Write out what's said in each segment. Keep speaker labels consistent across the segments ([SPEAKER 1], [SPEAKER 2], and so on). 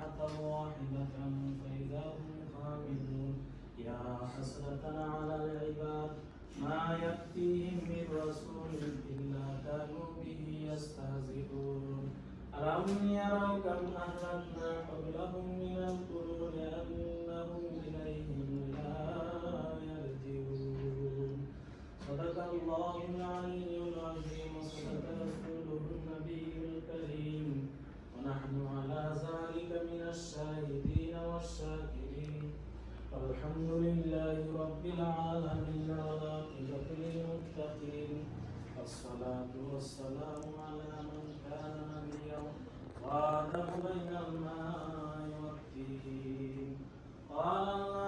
[SPEAKER 1] صيحة واحدة فإذا هم خامدون يا حسرة على العباد ما يأتيهم من رسول إلا كانوا به يستهزئون. ألم يروا كم أهلكنا قبلهم من القرون أنهم إليهم لا يرجعون. صدق الله العلي العظيم وصدق رسول السائلين والساكرين الحمد لله رب العالمين والعاقبة للمتقين. الصلاة والسلام على من كان نبيا وآدم بين الماء والتين قال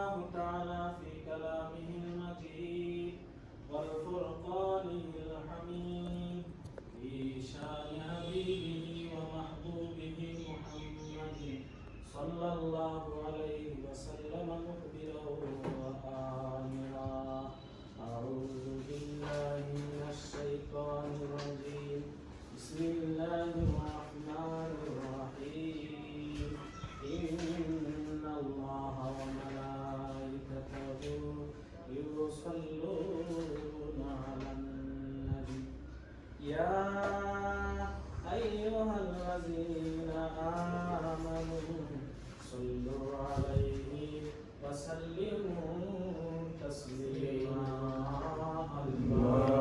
[SPEAKER 1] الذين آمنوا. صلوا عليه وسلموا تسليما. الله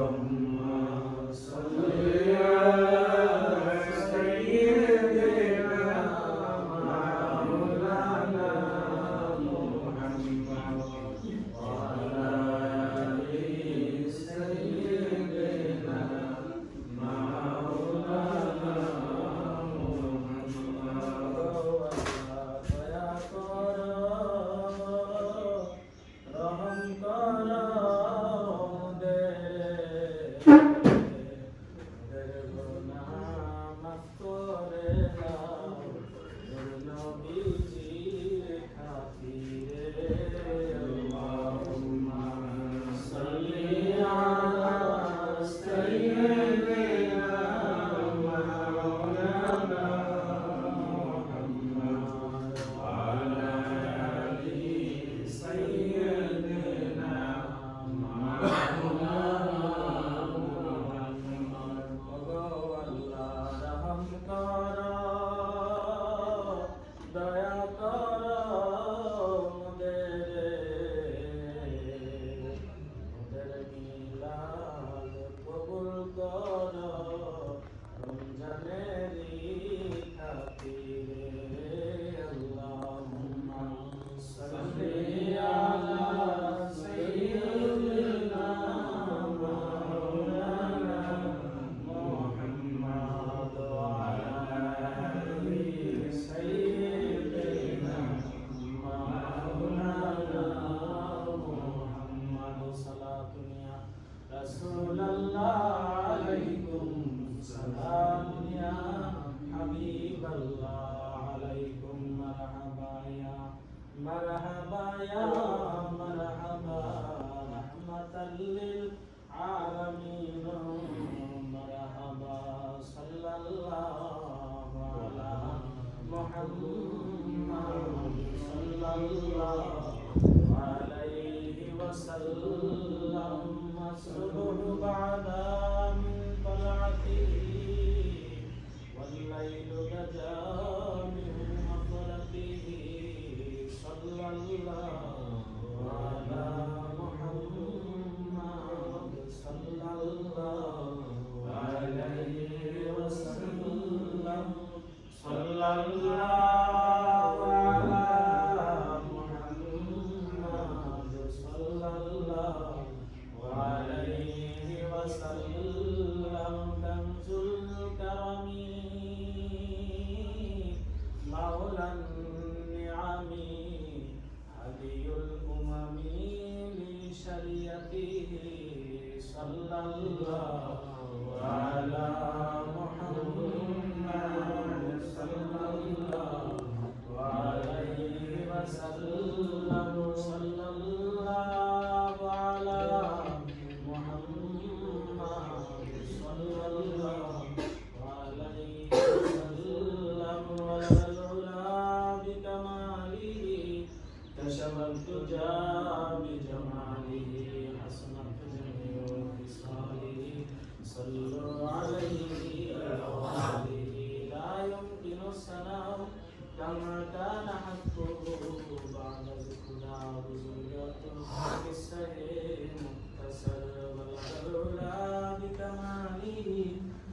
[SPEAKER 1] love.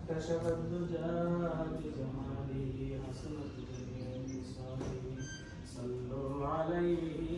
[SPEAKER 1] كشف الدجى بجماله حسنت جميع نسائه صلوا عليه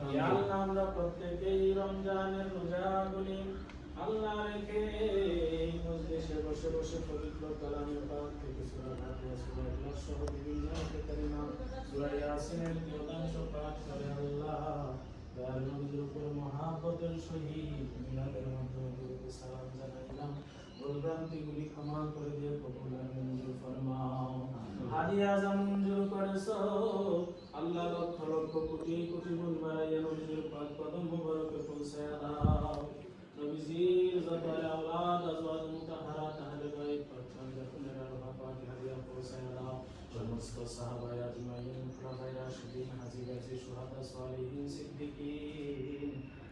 [SPEAKER 1] আল্লাহ আমরা প্রত্যেকেই রমজানের রোজাগুলি আল্লাহ রেখে এই মজলিসে বসে বসে পবিত্র কালামের পাক থেকে সূরা ফাতিহা, সূরা ইখলাস সহ বিভিন্ন আয়াতে কারিমা সূরা ইয়াসিনের কিয়দাংশ পাঠ করে আল্লাহ। দয়াল নবীর উপর মহাব্বতের সহিত মিলাদের মাধ্যমে সালাম জানাইলাম। ভুলভ্রান্তিগুলি ক্ষমা করে দিয়ে কবুল আর মঞ্জুর ফরমাও হাদিয়া যা মঞ্জুর করেছ আল্লাহ লক্ষ লক্ষ কোটি কোটি গুণ বাড়াইয়া নবীর পাক কদম মুবারকে পৌঁছায় দাও নবীজির যত আওলাদ আজওয়াজ মুতাহারাত আহলে বাইত পাঠান যখনের আরহা পাক হাদিয়া পৌঁছায় দাও সমস্ত সাহাবায়ে আজমাইন খুলাফায়ে রাশিদিন সালিহিন সিদ্দিকীন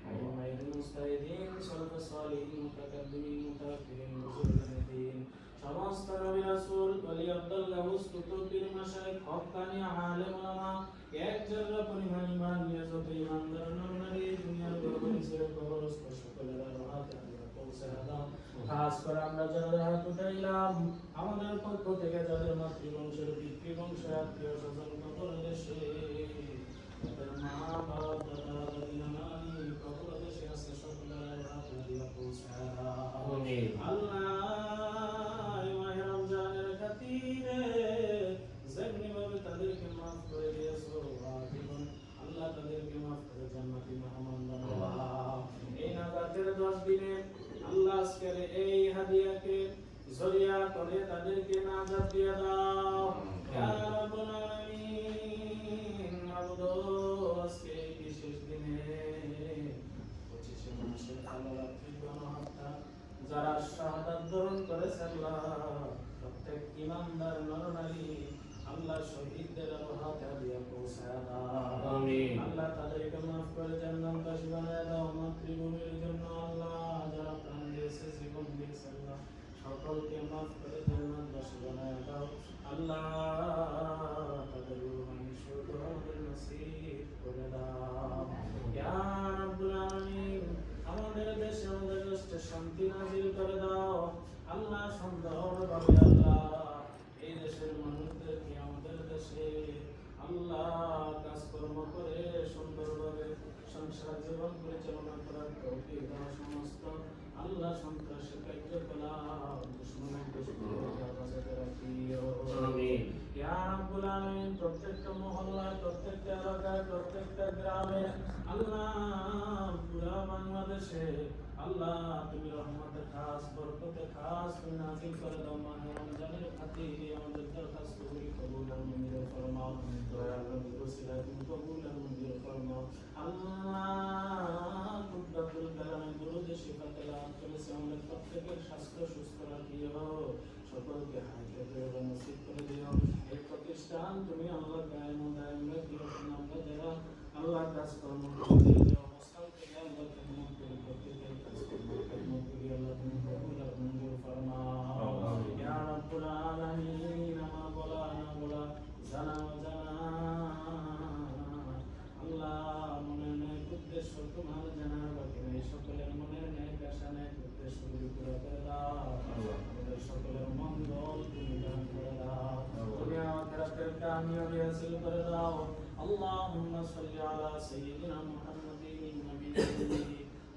[SPEAKER 1] আইয়ুমাইন মুস্তাহিদিন সলফ সালিহিন মুতাকাদ্দিমিন মুতাআখিরিন বুজুর্গানে দ্বীন সমস্ত নবী রাসূল ওলি আব্দুল্লাহ কুতুব পীর মাশায়েখ হক্কানি আলেম ওলামা এক জায়গা পরিমাণ ইমান নিয়ে যত ইমানদার নরনারী দুনিয়ার গর্ভে ছেড়ে সকলের হাতে আমরা পৌঁছে দাও খাস করে আমরা যারা হাত উঠাইলাম আমাদের পক্ষ থেকে যাদের মাতৃবংশের পিতৃবংশের আত্মীয় স্বজন কবর দেশে তাদের কালো রাত্রি গণহত্যা যারা শাহাদাত বরণ করেছে আল্লাহ প্রত্যেক ইমানদার নরনারী আল্লাহ শহীদদের হাতে দিয়া পৌঁছায়
[SPEAKER 2] আমিন।
[SPEAKER 1] আল্লাহ তাদেরকে মাফ করে জান্নাতবাসী বানায় দাও মাতৃভূমির জন্য আল্লাহ যারা প্রাণ দিয়েছে জীবন দিয়েছে আল্লাহ সকলকে মাফ করে জান্নাতবাসী বানায় দাও আল্লাহ তাদের রুহানি সুখ আমাদের নসিব করে দাও ইয়া রাব্বুল আলামিন আমাদের দেশে আমাদের রাষ্ট্রে শান্তি নাজিল করে দাও আল্লাহ সুন্দরভাবে আল্লাহ এই দেশের মানুষদেরকে আমাদের দেশে আল্লাহ কাজকর্ম করে সুন্দরভাবে জীবন পরিচালনা করার তৌফিক দাও সমস্ত আল্লাহ সন্ত্রাসী কার্যকলাপ দুশ্মনের প্রত্যেকটা মহল্লায় প্রত্যেকটা এলাকায় প্রত্যেকটা গ্রামে আল্লাহ পুরা বাংলাদেশে আল্লাহ তুমি রহমতে খাস বরকতে খাস তুমি নাজিল করে দাও মাহে রমজানের খাতিরে আমাদের দরখাস্ত গুলি কবুল আর মঞ্জুর ফরমাও। নবীর ওসিলায় তুমি কবুল আর মঞ্জুর ফরমাও। আল্লাহ কুদ্দাতুল কালামে দুরুদে শিফা তেলাওয়াত করেছে আমাদের প্রত্যেকের স্বাস্থ্য রাখিও সকলকে হাইতে পেয়ে নসিব করে দিও। এই প্রতিষ্ঠান তুমি আল্লাহ কায়েম দায়েম রাখিও আমরা যারা করে দিও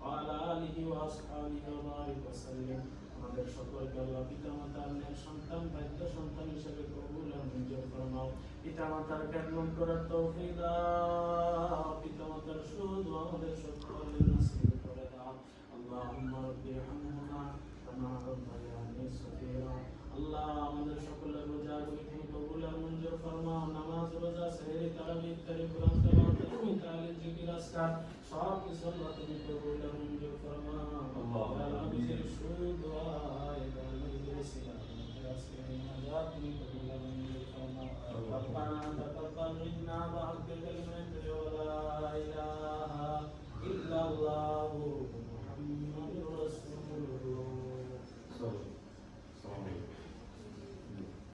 [SPEAKER 1] وعلى آله وأصحابه وبارك وسلم আমাদের সকলকে আল্লাহ পিতামাতার ন্যায় সন্তান বাধ্য সন্তান হিসেবে কবুল আর মঞ্জুর ফরমাও পিতামাতার জ্ঞান করার তৌফিক দাও পিতামাতার শুধু আমাদের সকলের নসিব করে দাও আল্লাহুম্মা রাব্বি ইরহামহুমা কামা রাব্বায়ানি সগীরা আল্লাহ আমাদের সকলের রোজাগুলি তুমি কবুল মঞ্জুর ফরমা নামাজ, রোজা, সেহরি তারাবি ইত্যাদি কোরআন, তেলাওয়াত তুমি তাহলে জিকির আসকার সব কিছু আল্লাহ তুমি কবুল মঞ্জুর ফরমাও